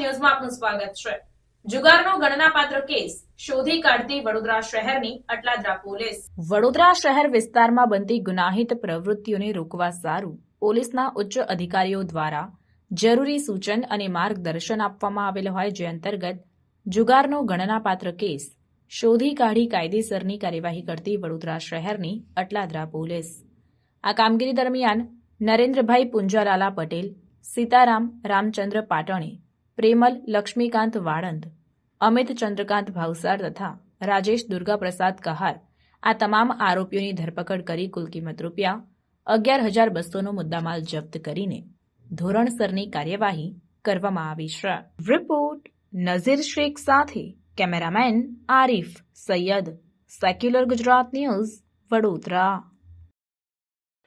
ન્યૂઝમાં આપનું સ્વાગત છે. જુગારનો ગણનાપાત્ર કેસ શોધી કાઢતી વડોદરા શહેરની અટલાદરા પોલીસ. વડોદરા શહેર વિસ્તારમાં બનતી ગુનાહિત પ્રવૃત્તિઓને રોકવા સારું પોલીસના ઉચ્ચ અધિકારીઓ દ્વારા જરૂરી સૂચન અને માર્ગદર્શન આપવામાં આવેલ હોય જે અંતર્ગત જુગારનો ગણનાપાત્ર કેસ શોધી કાઢી કાયદેસરની કાર્યવાહી કરતી વડોદરા શહેરની અટલાદરા પોલીસ. આ કામગીરી દરમિયાન નરેન્દ્રભાઈ પુંજાલાલા પટેલ, સીતારામ રામચંદ્ર પાટણે પ્રેમલ, લક્ષ્મીકાંત વાળંદ, અમિત ચંદ્રકાંત ભાવસાર તથા રાજેશ દુર્ગાપ્રસાદ કહાર આ તમામ આરોપીઓની ધરપકડ કરી કુલ કિંમત રૂપિયા અગિયાર હજાર બસોનો મુદ્દામાલ જપ્ત કરીને ધોરણસરની કાર્યવાહી કરવામાં આવી છે. રિપોર્ટ નઝીર શેખ સાથે cameraman Arif Sayed. Secular Gujarat news Vadodara.